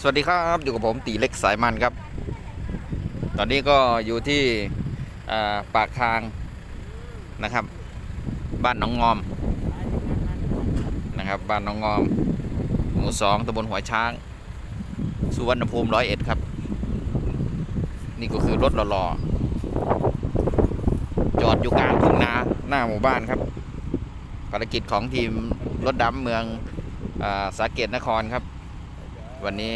สวัสดีครับอยู่กับผมตีเล็กสายมันครับ ตอนนี้ก็อยู่ที่ปากทางนะครับ บ้านหนองงอมนะครับ บ้านหนองงอม หมู่สองตำบลหัวช้าง สุวรรณภูมิร้อยเอ็ดครับ นี่ก็คือรถหล่อๆจอดอยู่กลางทุ่งนาหน้าหมู่บ้านครับภารกิจของทีมรถดำเมืองอาสาเกตนครครับ วันนี้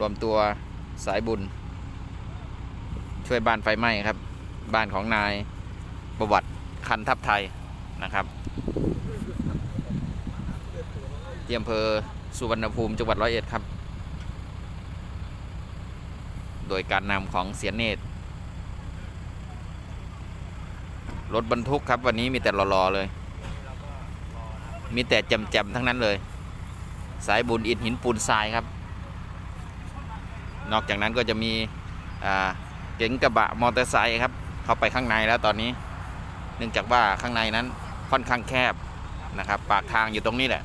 รวมตัวสายบุญ ช่วยบ้านไฟไหม้ครับ บ้านของนายประวัติคันทัพไทยนะครับที่อำเภอสุวรรณภูมิจังหวัดร้อยเอ็ดครับ โดยการนำของเสียเนตรรถบรรทุกครับวันนี้มีแต่รอๆเลย มีแต่จมๆทั้งนั้นเลย สายบุญอิฐหินปูนทรายครับ นอกจากนั้นก็จะมีเก๋งกระบะมอเตอร์ไซค์ครับ เข้าไปข้างในแล้วตอนนี้ เนื่องจากว่าข้างในนั้นค่อนข้างแคบนะครับ ปากทางอยู่ตรงนี้แหละ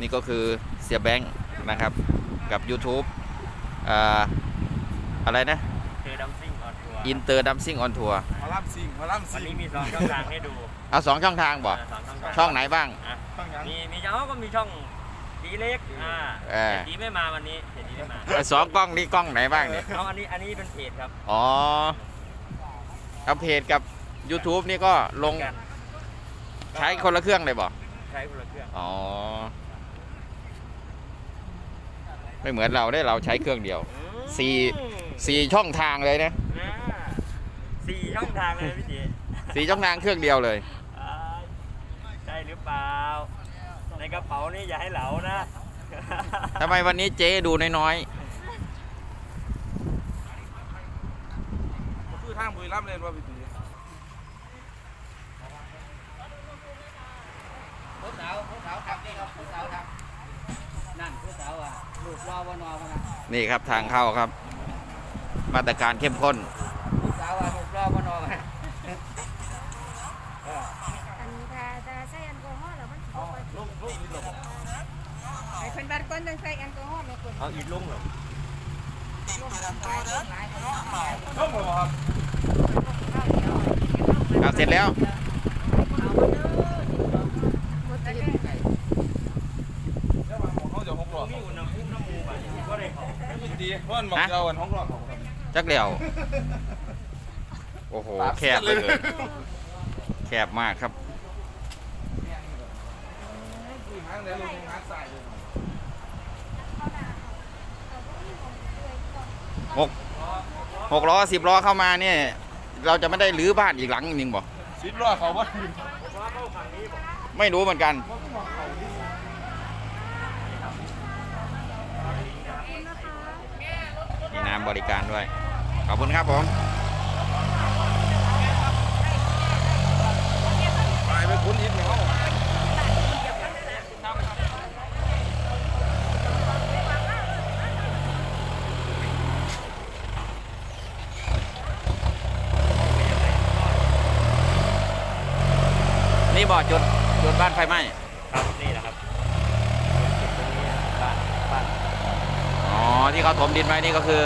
นี่ก็คือเสียแบงค์นะครับกับ YouTube ออะไรนะคือดังออนทัวร์ อินเตอร์ดัมซิ่งออนทัวร์มาล่ำซิงมาล่ำวันซินี้งมีสองช่องทางให้ดูเอาสองช่องทางบ่เสองช่องทางช่องไหนบ้าง อะต้องยังมีมีเจ้าก็มีช่องดีเล็กอ่าเออเศรษฐีไม่มาวันนี้เศรษฐีไม่มาไอ้สองกล้องนี่กล้องไหนบ้างเนี่ยเอาอันนี้อันนี้เป็นเพจครับอ๋อเอาเพจกับ YouTube นี่ก็ลงกันใช้คนละเครื่องเลยบ่ใช้คนละเครื่องอ๋อ ไม่เหมือนเราได้เราใช้เครื่องเดียว สี่ อืมสี่ช่องทางเลยนะ อ่าสี่ ช่องทางเลยพี่จีสี่ช่องทางเครื่องเดียวเลย อ่าใช่หรือเปล่า ในกระเป๋านี่อย่าให้เหลานะ ทำไมวันนี้เจ๊ดูน้อยคือทางบุรีรัมย์เลยว่าพี่ตีผู้สาวผู้สาวทำนี่ครับผู้สาวทำนั่นผู้สาวอะลูกรอวนอมานะๆ นี่ครับทางเข้าครับ มาตรการเข้มข้นผู้สาวอะลูกรอวนอมา อันถ้าถ้าใช้แอลกอฮอล์แล้วมันสิบ่ค่อย ลูกลูกนี่หลบ ไอ้ เพิ่นบัดก่อนต้องใช้แอลกอฮอล์แม่คนเอาอีกลุงเหรอลงหลายคนหลายคนเนาะต้องหมดครับเอาเสร็จแล้วหมดแล้วเดี๋ยวมาของเขาจะหกหลอดมีอุณหภูมิน้ำมูกอะก็ได้ของพี่ตีเพราะมันบอกเจ้าวันหกหลอดของครับจักเดียวโอ้โห แคบเลยเลยแคบมากครับ ทางไหนลงทางซ้ายเลยหกหกล้อสิบล้อเข้ามาเนี่ย เราจะไม่ได้รื้อบ้านอีกหลังหนึ่งบ่สิบล้อเขาว่าไม่รู้เหมือนกันมีน้ำบริการด้วย ขอบคุณครับผม ตายไปคุ้นอิฐเขา นี่บ่อจุดจุด บ้านไฟไหม้ครับนี่แหละครับจุดตรงนี้บ้านบ้านอ๋อที่เขาถมดินไว้นี่ก็คือ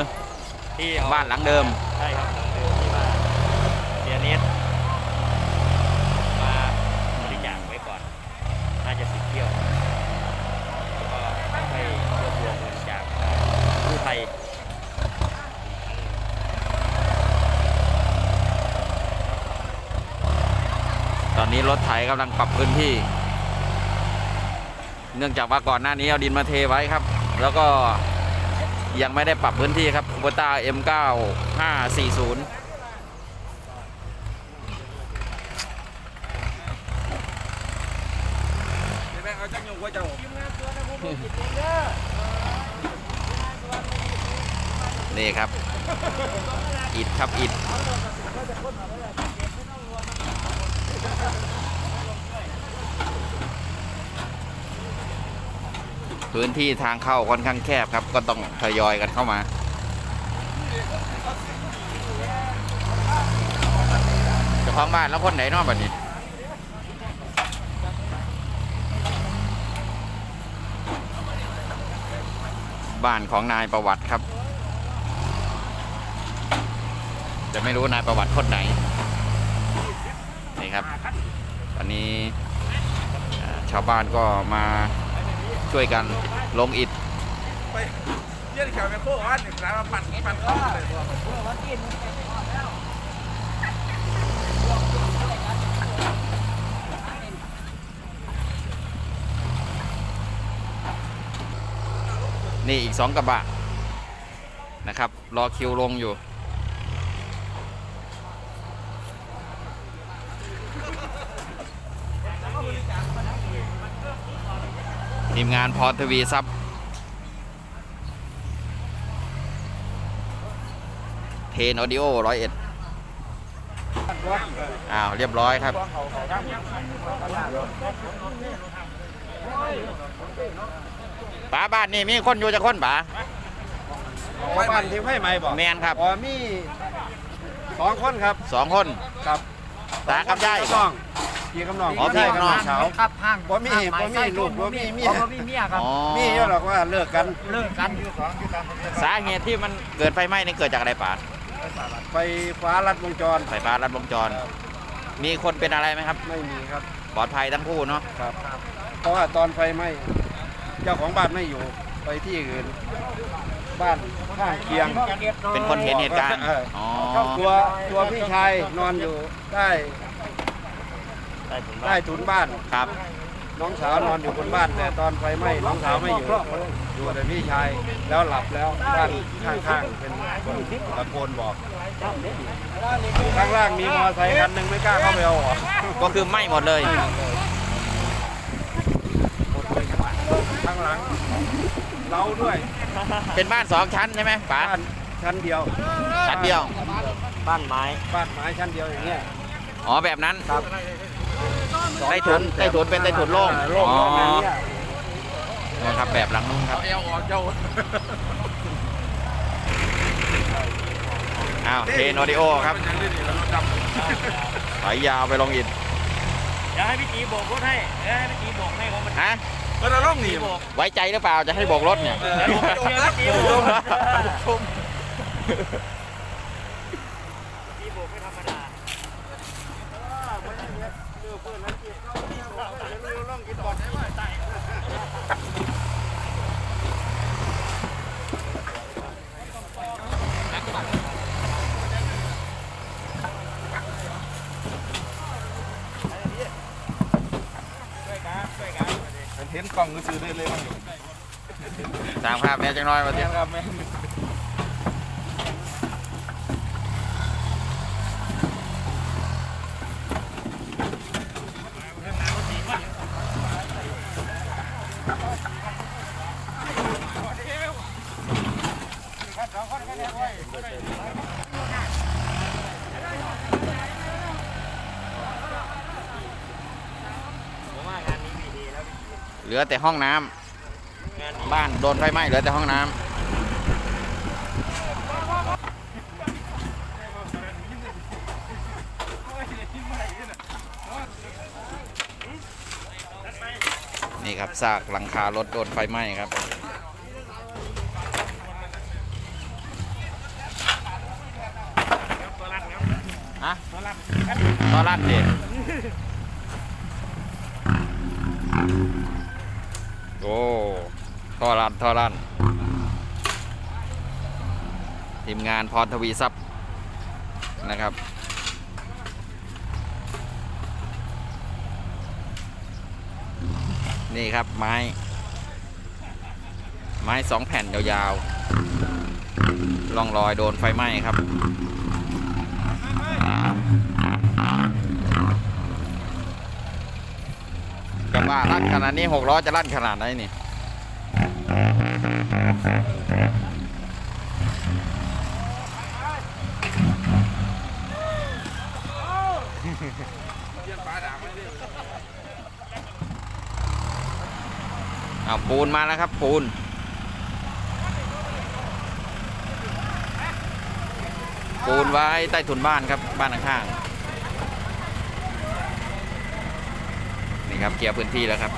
ที่เอาบ้านหลังเดิม ใช่ครับหลังเดิมที่ว่าเสียเนสมาบริจาคไว้ก่อน น่าจะสิบเที่ยวแล้วก็ไปรวบรวมเงินจากกู้ภัย ตอนนี้ รถไถกำลังปรับพื้นที่ เนื่องจากว่าก่อนหน้านี้เอาดินมาเทไว้ครับ แล้วก็ยังไม่ได้ปรับพื้นที่ครับโบต้า M9 540เดี๋ยวแม่งเอาจังยงว่าเจ้านี่ครับ อิดครับ อิด พื้นที่ทางเข้าค่อนข้างแคบครับ ก็ต้องทยอยกันเข้ามา จะพังบ้านแล้วคนไหนนอกแบบนี้บ้านของนายประวัติครับ จะไม่รู้นายประวัติคนไหน นี่ครับ ตอนนี้ชาวบ้านก็มา ช่วยกันลงอิฐไปเยี่ยนแขวแมคโครว่าหนึ่งร้านมาปั่นปั่นเข้าเลยบ่นี่อีกสองกระบะนะครับ รอคิวลงอยู่ ทีมงานพรทวีทรัพย์เทนออดิโอร้อยเอ็ดอ้าว เรียบร้อยครับป๋าบ้านนี่มีคนอยู่จะคนป๋าบ้านที่ไฟไหม้บอกแมนครับอ๋อมีสองคนครับสองคนครับ ตากับยายพี่น้อง พี่กับน้องอ๋อพี่กับน้องสาว ครับห้างบ่มีบ่มีลูกบ่มีเมีย บ่มีเมียครับ อ๋อมีเยอะหรอกว่าเลิกกันเลิกกันสาเหตุที่มันเกิดไฟไหม้นี่เกิดจากอะไรป๋าไฟฟ้าลัดวงจรไฟฟ้ารัดวงจร มีคนเป็นอะไรไหมครับ ไม่มีครับปลอดภัยทั้งคู่เนาะครับ เพราะว่าตอนไฟไหม้เจ้าของบ้านไม่อยู่ไปที่อื่น บ้านข้างเคียง เป็นคนเห็นเหตุการณ์เอออ๋อ ตัวตัวพี่ชายนอนอยู่ใต้ ใต้ถุนบ้าใต้นถุนบ้าน ครับ น้องสาวนอนอยู่บนบ้านแต่ตอนไฟไหม้น้องสาวไม่อยู่อยู่แต่พี่ชายแล้วหลับแล้วด้านข้างๆเป็นคนตะโกนบอกข้างล่างมีมอเตอร์ไซค์คันหนึ่งไม่กล้าเข้าไปเอาออกก็คือไหม้หมดเลยข้างหลังเราด้วยเป็นบ้านสองชั้นใช่ไหมป๋าบ้านชั้นเดียวชั้นเดียว บ้านไม้บ้านไม้ชั้นเดียวอย่างเงี้ยอ๋อแบบนั้น ครับ ใต้ถุนใต้ถุนเป็นใต้ถุนโล่งโล่งอ๋ออย่างเงี้ยนะครับแบบหลังนู้นครับเอาเอวออกเจ้าอ้าวเทนออดิโอครับมันยังได้ดีแล้วรถดำสายยาวไปลงอิฐเดี๋ยวให้พี่จีโบกรถให้เดี๋ยวให้พี่จีโบกให้เขามันฮะเออเราล่องหนีจีโบกไว้ใจหรือเปล่าจะให้โบกรถเนี่ยเออเดี๋ยวผมเจอพี่จีโบกจีโบกไม่ธรรมดา เห็น กล่องก็ซื้อได้เลยมั้งตามภาพแม่จังน้อยมาแม่เทียครับแม่ผมว่างานนี้มีดีแล้วพี่จี เหลือแต่ห้องน้ำงาบ้านโดนไฟไหม้เหลือแต่ห้องน้ำนี่ครับซากหลังคารถโดนไฟไหม้ครับ ฮะตอรัดดิโอ้ท่ อรันทอรันทีมงานพรทวีทรัพย์นะครับ นี่ครับไม้ ไม้สองแผ่นยาวๆร่องรอยโดนไฟไหม้ครับกระบะลั่นขนาดนี้หกล้อจะลั่นขนาดไหนนี่ เอาปูนมาแล้วครับ ปูนปูนไว้ใต้ถุนบ้านครับบ้านข้างๆนี่ครับเคลียร์พื้นที่แล้วครับ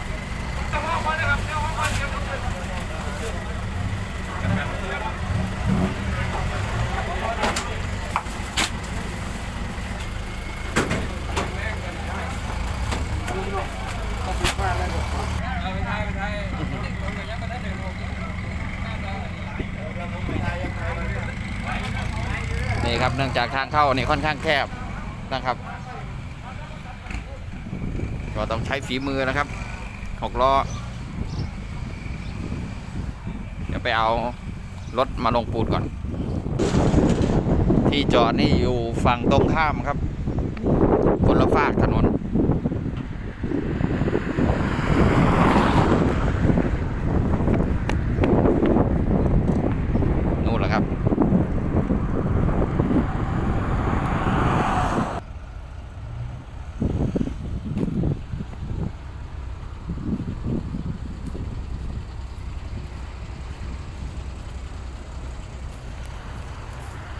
นี่ครับ เนื่องจากทางเข้านี่ค่อนข้างแคบนะครับ ก็ต้องใช้ฝีมือนะครับหกล้อ เดี๋ยวไปเอา รถมาลงปูนก่อน ที่จอดนี่อยู่ฝั่งตรงข้ามครับ คนละฝากถนน นู่นแหละครับ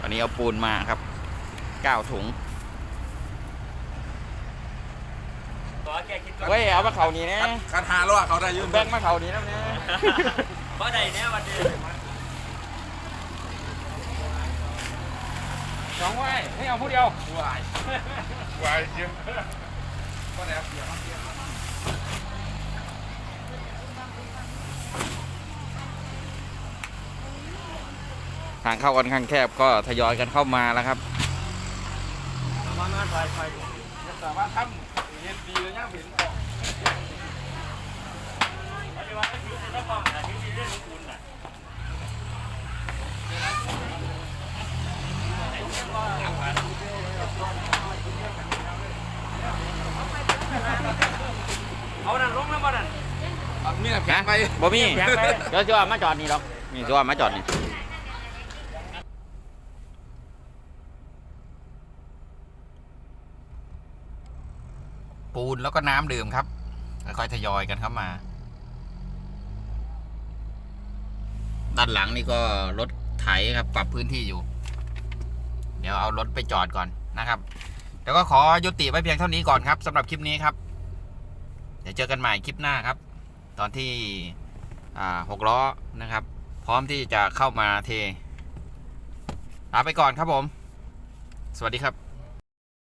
วั นนี้เอาปูนมาครับ9ถุงขอแกคิดก่อนเฮ้ยเอามาเขานี่นะคันหาแล้วอะเขาได้ยืนแบ่งมาเขานี่นะเนี่ยเพราะใดเนี่ยวันนี้สองไว้ไม่เอาผู้เดียววายวายจริงก็แล้วเดี๋ย ทางเข้าค่อนข้างแคบก็ทยอยกันเข้ามาแล้วครับมามาไฟไฟแต่ว่าทำเห็นดีเลยย่างเห็นออกปัจจุบันก็คือถ้าความหาที่เรื่องของคุณน่ะเอานั่นลงแล้วบ่นั่นเอามีแต่แข็งไปบ่มีแข็งไปเดี๋ยวจะมาจอดนี่หรอกนี่จะมาจอดนี่ ปู นแล้วก็น้ำดื่มครับค่อยทยอยกันเข้ามา ด้านหลังนี่ก็รถไถครับปรับพื้นที่อยู่ เดี๋ยวเอารถไปจอดก่อนนะครับแล้วก็ขอยุติไว้เพียงเท่านี้ก่อนครับสำหรับคลิปนี้ครับ เดี๋ยวเจอกันใหม่คลิปหน้าครับ ตอนที่หกล้อนะครับ พร้อมที่จะเข้ามาเทลาไปก่อนครับผม สวัสดีครับ